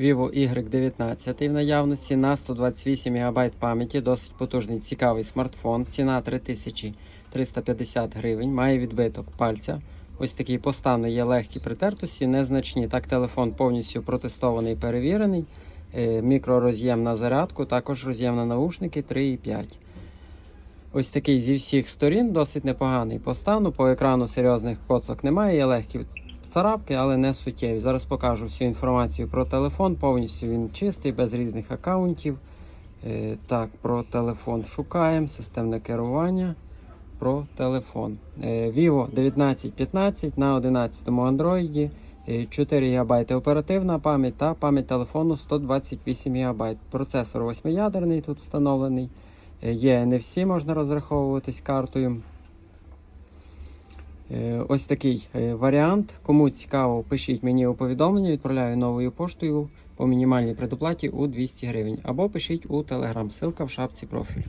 Vivo Y19 в наявності на 128 ГБ пам'яті, досить потужний, цікавий смартфон. Ціна 3350 гривень, має відбиток пальця. Ось такий по стану є легкі притертості, незначні. Так, телефон повністю протестований, перевірений. Е, Мікророз'єм на зарядку, також роз'єм на наушники 3,5. Ось такий зі всіх сторін, досить непоганий по стану. По екрану серйозних коцок немає, є легкі царапки, але не суттєві. Зараз покажу всю інформацію про телефон. Повністю він чистий, без різних аккаунтів. Е, Так, про телефон шукаємо, системне керування. Про телефон. Е, Vivo 1915 на 11 Android. е, 4 ГБ оперативна пам'ять та пам'ять телефону 128 ГБ. Процесор 8-ядерний тут встановлений. Е, Є NFC, можна розраховуватись картою. Е, Ось такий е, варіант. Кому цікаво, пишіть мені у повідомлення, відправляю новою поштою по мінімальній предоплаті у 200 гривень. Або пишіть у Telegram, ссылка в шапці профілю.